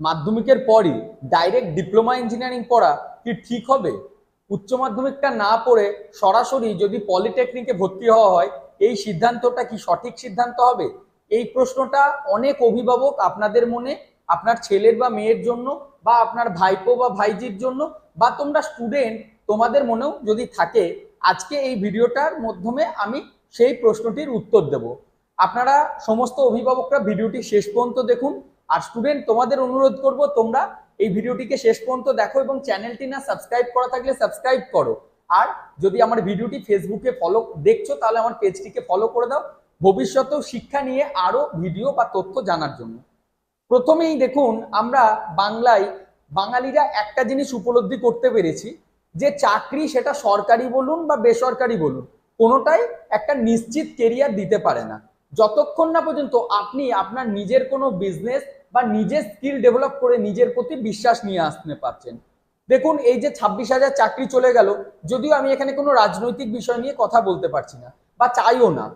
মাধ্যমিকের পরই direct diploma engineering পড়া কি ঠিক হবে? উচ্চ মাধ্যমিকটা না পড়ে সরাসরি যদি পলিটেকনিকে ভর্তি হওয়া হয়, এই সিদ্ধান্তটা কি সঠিক সিদ্ধান্ত হবে? এই প্রশ্নটা অনেক অভিভাবক আপনাদের মনে, আপনার ছেলের বা মেয়ের জন্য বা আপনার ভাইপো বা ভাইজির জন্য বা তোমরা স্টুডেন্ট তোমাদের মনেও যদি থাকে, আজকে এই ভিডিওটার মাধ্যমে আমি সেই প্রশ্নটির উত্তর দেব। আপনারা সমস্ত অভিভাবকরা ভিডিওটি শেষ পর্যন্ত দেখুন আর স্টুডেন্ট তোমাদের অনুরোধ করব, তোমরা এই ভিডিওটিকে শেষ পর্যন্ত দেখো এবং চ্যানেলটি না সাবস্ক্রাইব করা থাকলে সাবস্ক্রাইব করো। আর যদি আমার ভিডিওটি ফেসবুকে ফলো দেখছ, তাহলে আমার পেজটিকে ফলো করে দাও। ভবিষ্যতেও শিক্ষা নিয়ে আরও ভিডিও বা তথ্য জানার জন্য। প্রথমেই দেখুন, আমরা বাংলায়, বাঙালিরা একটা জিনিস উপলব্ধি করতে পেরেছি, যে চাকরি সেটা সরকারি বলুন বা বেসরকারি বলুন, কোনোটাই একটা নিশ্চিত কেরিয়ার দিতে পারে না। যতক্ষণ না পর্যন্ত আপনি আপনার নিজের কোনো বিজনেস বা নিজের স্কিল ডেভেলপ করে নিজের প্রতি বিশ্বাস নিয়ে আসতে পারছেন। দেখুন, এই যে ছাব্বিশ হাজার চাকরি চলে গেল, যদিও আমি এখানে কোনো রাজনৈতিক বিষয় নিয়ে কথা বলতে পারছি না, বা চাইও না।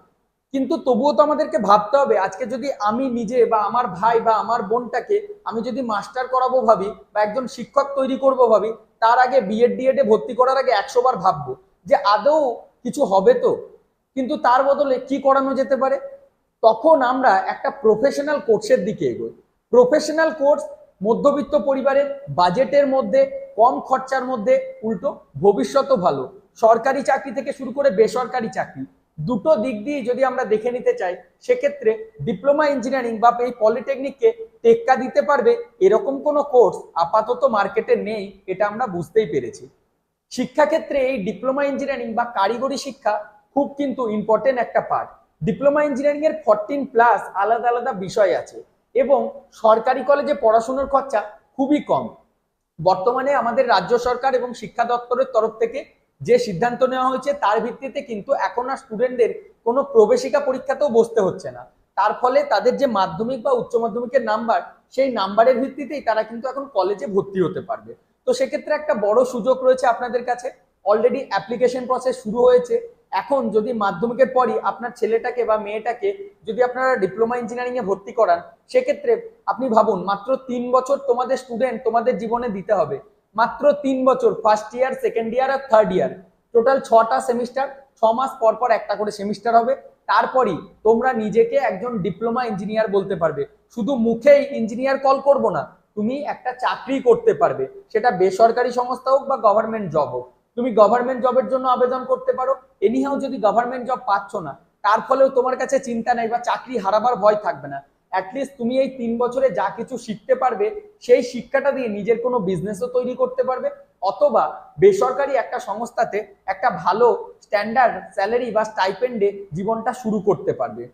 কিন্তু তবুও তো আমাদেরকে ভাবতে হবে, আজকে যদি আমি নিজে বা আমার ভাই বা আমার বোনটাকে আমি যদি মাস্টার করাবো ভাবি, বা একজন শিক্ষক তৈরি করব ভাবি, তার আগে বিএড ডিএড এ ভর্তি করার আগে একশো বার ভাববো যে আদৌ কিছু হবে তো? কিন্তু তার বদলে কি করানো যেতে পারে? তখন আমরা একটা প্রফেশনাল কোর্সের দিকে এগোই। প্রফেশনাল কোর্স মধ্যবিত্ত পরিবারের বাজেটের মধ্যে, কম খরচার মধ্যে, উল্টো ভবিষ্যতও ভালো। সরকারি চাকরি থেকে শুরু করে বেসরকারি চাকরি, দুটো দিক দিয়ে যদি আমরা দেখে নিতে চাই, সেক্ষেত্রে ডিপ্লোমা ইঞ্জিনিয়ারিং বা এই পলিটেকনিককে টেক্কা দিতে পারবে এরকম কোনো কোর্স আপাতত মার্কেটে নেই, এটা আমরা বুঝতেই পেরেছি। শিক্ষাক্ষেত্রে এই ডিপ্লোমা ইঞ্জিনিয়ারিং বা কারিগরি শিক্ষা খুব কিন্তু ইম্পর্টেন্ট একটা পার্ট ডিপ্লোমা ইঞ্জিনিয়ারিং এর ফরটিন প্লাস আলাদা আলাদা বিষয় আছে এবং সরকারি কলেজে পড়াশোনার খরচা খুবই কম। বর্তমানে আমাদের রাজ্য সরকার এবং শিক্ষা দপ্তরের তরফ থেকে যে সিদ্ধান্ত নেওয়া হয়েছে তার ভিত্তিতে কিন্তু এখন আর স্টুডেন্টদের কোনো প্রবেশিকা পরীক্ষাতেও বসতে হচ্ছে না। তার ফলে তাদের যে মাধ্যমিক বা উচ্চ মাধ্যমিকের নাম্বার সেই নাম্বারের ভিত্তিতেই তারা কিন্তু এখন কলেজে ভর্তি হতে পারবে। তো সেক্ষেত্রে একটা বড় সুযোগ রয়েছে আপনাদের কাছে। অলরেডি অ্যাপ্লিকেশন প্রসেস শুরু হয়েছে। এখন যদি মাধ্যমিকের পরই আপনার ছেলেটাকে বা মেয়েটাকে যদি আপনারা ডিপ্লোমা ইঞ্জিনিয়ারিং এ ভর্তি করান, সেক্ষেত্রে আপনি ভাবুন, মাত্র তিন বছর তোমাদের স্টুডেন্ট তোমাদের জীবনে দিতে হবে। মাত্র তিন বছর ফার্স্ট ইয়ার সেকেন্ড ইয়ার আর থার্ড ইয়ার টোটাল ছটা সেমিস্টার ছ মাস পর পর একটা করে সেমিস্টার হবে। তারপরই তোমরা নিজেকে একজন ডিপ্লোমা ইঞ্জিনিয়ার বলতে পারবে। শুধু মুখেই ইঞ্জিনিয়ার কল করব না, তুমি একটা চাকরি করতে পারবে। সেটা বেসরকারি সংস্থা হোক বা গভর্নমেন্ট জব হোক। তুমি গভর্নমেন্ট জবের জন্য আবেদন করতে পারো। এনিহাও যদি গভর্নমেন্ট জব পাচ্ছ না, তার ফলেও তোমার কাছে চিন্তা নেই বা চাকরি হারাবার ভয় থাকবে না। অ্যাটলিস্ট তুমি এই তিন বছরে যা কিছু শিখতে পারবে, সেই শিক্ষাটা দিয়ে নিজের কোনো বিজনেসও তৈরি করতে পারবে। অথবা বেসরকারি একটা সংস্থাতে একটা ভালো স্ট্যান্ডার্ড স্যালারি বা স্টাইপেন্ডে জীবনটা শুরু করতে পারবে।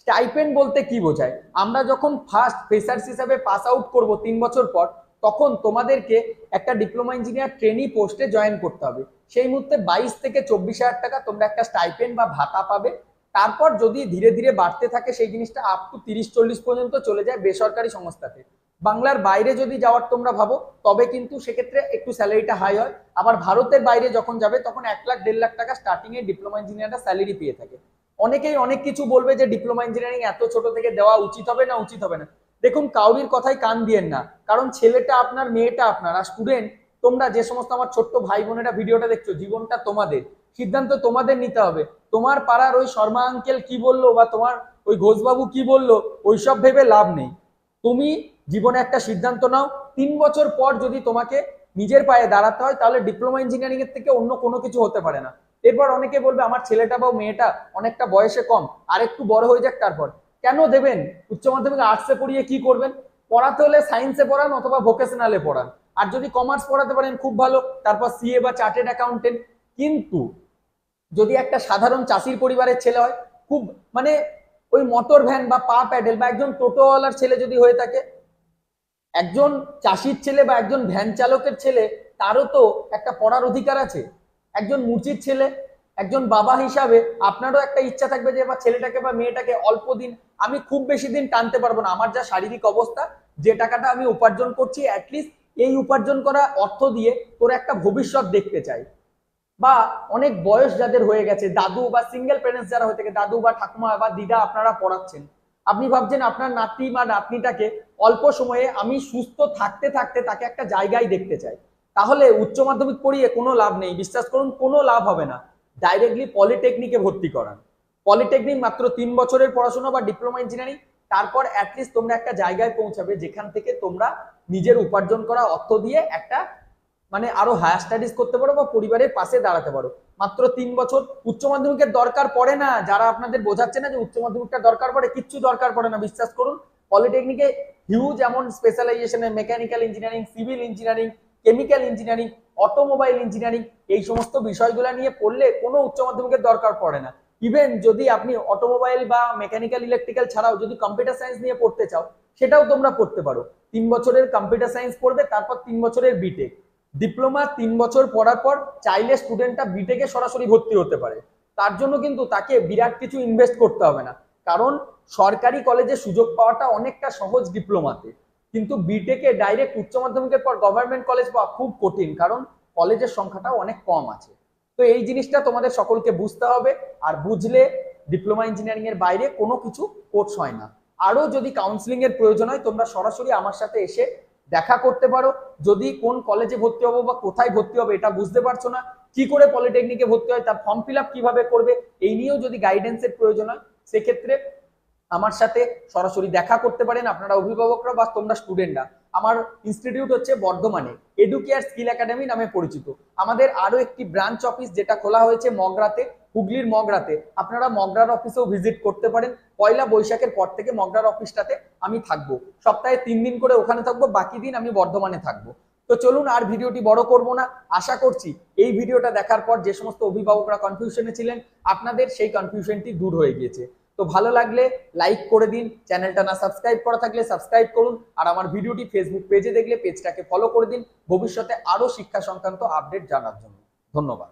স্টাইপেন্ড বলতে কি বোঝায়? আমরা যখন ফার্স্ট ফ্রেশার্স হিসাবে পাস আউট করব তিন বছর পর তখন তোমাদেরকে একটা ডিপ্লোমা ইঞ্জিনিয়ার ট্রেনি পোস্টে জয়েন করতে হবে। সেই মুহূর্তে বাইশ থেকে চব্বিশ হাজার টাকা তোমরা একটা স্টাইপেন্ড বা ভাতা পাবে। তারপর যদি ধীরে ধীরে বাড়তে থাকে, সেই জিনিসটা আপ টু তিরিশ চল্লিশ পর্যন্ত চলে যায় বেসরকারি সংস্থাতে। বাংলার বাইরে যদি যাওয়ার তোমরা ভাবো, তবে কিন্তু সেক্ষেত্রে একটু স্যালারিটা হাই হয়। আবার ভারতের বাইরে যখন যাবে, তখন এক লাখ, দেড় লাখ টাকা স্টার্টিং এ ডিপ্লোমা ইঞ্জিনিয়াররা স্যালারি পেয়ে থাকে। অনেকেই অনেক কিছু বলবে যে ডিপ্লোমা ইঞ্জিনিয়ারিং এত ছোট থেকে দেওয়া উচিত হবে না, উচিত হবে না। দেখুন, কাউরির কথাই কান দিয়েন না। কারণ ছেলেটা আপনার, মেয়েটা আপনার। আর স্টুডেন্ট তোমরা যে সমস্ত আমার ছোট্ট ভাই বোনেরা ভিডিওটা দেখছ, জীবনটা তোমাদের। সিদ্ধান্ত তোমাদের নিতে হবে। তোমার পাড়ার ওই শর্মা আঙ্কেল কি বলল বা তোমার ওই ঘোষবাবু কি বলল, ওইসব ভেবে লাভ নেই। তুমি জীবনে একটা সিদ্ধান্ত নাও। তিন বছর পর যদি তোমাকে নিজের পায়ে দাঁড়াতে হয়, তাহলে ডিপ্লোমা ইঞ্জিনিয়ারিং এর থেকে অন্য কোনো কিছু হতে পারে না। এরপর অনেকে বলবে, আমার ছেলেটা বা মেয়েটা অনেকটা বয়সে কম। আর একটু বড় হয়ে যাক তারপর। কেন দেবেন? উচ্চ মাধ্যমিক আর্টসে পড়িয়ে কি করবেন? পড়াতে হলে সায়েন্সে পড়ান অথবা ভোকেশনালে পড়ান। আর যদি কমার্স পড়াতে পারেন, খুব ভালো। তারপর সিএ বা চার্টেড অ্যাকাউন্টেন্ট কিন্তু যদি একটা সাধারণ চাষির পরিবারের ছেলে হয়, খুব মানে ওই মোটর ভ্যান বা পা প্যাডেল বা একজন টোটোওয়ালার ছেলে যদি হয়ে থাকে, একজন চাষির ছেলে বা একজন ভ্যান চালকের ছেলে, তারও তো একটা পড়ার অধিকার আছে। একজন মুচির ছেলে, একজন বাবা হিসাবে, আপনারও একটা ইচ্ছা থাকবে যে বা ছেলেটাকে বা মেয়েটাকে অল্প দিন আমি খুব বেশি দিন টানতে পারব না। আমার যা শারীরিক অবস্থা, যে টাকাটা আমি উপার্জন করছি অ্যাটলিস্ট এই উপার্জন করা অর্থ দিয়ে তোর একটা ভবিষ্যৎ দেখতে চাই। বা অনেক বয়স যাদের হয়ে গেছে, দাদু বা সিঙ্গেল প্যারেন্টস যারা হয়ে থাকে, দাদু বা ঠাকুমা বা দিদা আপনারা পড়াচ্ছেন। আপনি ভাবছেন আপনার নাতি বা নাতনিটাকে অল্প সময়ে আমি সুস্থ থাকতে থাকতে তাকে একটা জায়গায় দেখতে চাই। তাহলে উচ্চ মাধ্যমিক পড়িয়ে কোনো লাভ নেই। বিশ্বাস করুন, কোনো লাভ হবে না। ডাইরেক্টলি পলিটেকনিকে ভর্তি করান। পলিটেকনিক মাত্র তিন বছরের পড়াশোনা বা ডিপ্লোমা ইঞ্জিনিয়ারিং তারপর অ্যাটলিস্ট তোমরা একটা জায়গায় পৌঁছাবে যেখান থেকে তোমরা নিজের উপার্জন করা অর্থ দিয়ে একটা মানে আরও হায়ার স্টাডিজ করতে পারো বা পরিবারের পাশে দাঁড়াতে পারো। মাত্র তিন বছর উচ্চ মাধ্যমিকের দরকার পড়ে না, যারা আপনাদের বোঝাচ্ছে না যে উচ্চ মাধ্যমিকটা দরকার পড়ে, কিচ্ছু দরকার পড়ে না, বিশ্বাস করুন, পলিটেকনিকে হিউজ এমন স্পেশালাইজেশনে mechanical engineering civil engineering chemical engineering automobile engineering এই সমস্ত বিষয়গুলো নিয়ে পড়লে কোনো উচ্চ মাধ্যমিকের দরকার পড়ে না। ইভেন যদি আপনি অটোমোবাইল বা মেকানিক্যাল ইলেকট্রিক্যাল ছাড়াও যদি কম্পিউটার সায়েন্স নিয়ে পড়তে চাও, সেটাও তোমরা পড়তে পারো। তিন বছরের কম্পিউটার সায়েন্স পড়বে, তারপর তিন বছরের বিটেক ডিপ্লোমা তিন বছর পড়ার পর চাইলে স্টুডেন্টটা বিটেকে সরাসরি ভর্তি হতে পারে। তার জন্য কিন্তু তাকে বিরাট কিছু ইনভেস্ট করতে হবে না। কারণ সরকারি কলেজে সুযোগ পাওয়াটা অনেকটা সহজ ডিপ্লোমাতে কিন্তু বিটেকে ডাইরেক্ট উচ্চ মাধ্যমিকের পর গভর্নমেন্ট কলেজ পাওয়া খুব কঠিন। কারণ কলেজের সংখ্যাটাও অনেক কম আছে। তো এই জিনিসটা তোমাদের সকলকে বুঝতে হবে। আর বুঝলে ডিপ্লোমা ইঞ্জিনিয়ারিং এর বাইরে কোনো কিছু কোর্স হয় না। আরও যদি কাউন্সিলিং এর প্রয়োজন হয়, তোমরা সরাসরি আমার সাথে এসে দেখা করতে পারো। যদি কোন কলেজে ভর্তি হব বা কোথায় ভর্তি হবে এটা বুঝতে পারছ না, কি করে পলিটেকনিকে ভর্তি হয়, তার ফর্ম ফিল আপ কীভাবে করবে, এই নিয়েও যদি গাইডেন্সের প্রয়োজন হয়, সেক্ষেত্রে আমার সাথে সরাসরি দেখা করতে পারেন। আপনারা অভিভাবকরা বা তোমরা স্টুডেন্টরা আমার ইনস্টিটিউট হচ্ছে বর্ধমানে। এডুকেয়ার স্কিল একাডেমি নামে পরিচিত। আমাদের আরও একটি ব্রাঞ্চ অফিস যেটা খোলা হয়েছে মগরাতে, হুগলির মগরাতে। আপনারা মগরার অফিসেও ভিজিট করতে পারেন। পয়লা বৈশাখের পর থেকে মগরার অফিসটাতে আমি থাকব। সপ্তাহে তিন দিন করে ওখানে থাকব, বাকি দিন আমি বর্ধমানে থাকব। তো চলুন আর ভিডিওটি বড় করব না। আশা করছি এই ভিডিওটা দেখার পর যে সমস্ত অভিভাবকরা কনফিউশনে ছিলেন, আপনাদের সেই কনফিউশনটি দূর হয়ে গিয়েছে। তো ভালো লাগলে লাইক করে দিন চ্যানেলটা না সাবস্ক্রাইব করা থাকলে সাবস্ক্রাইব করুন, আর আমার ভিডিওটি ফেসবুক পেজে দেখলে পেজটাকে ফলো করে দিন, ভবিষ্যতে আরও শিক্ষা সংক্রান্ত আপডেট জানার জন্য। ধন্যবাদ।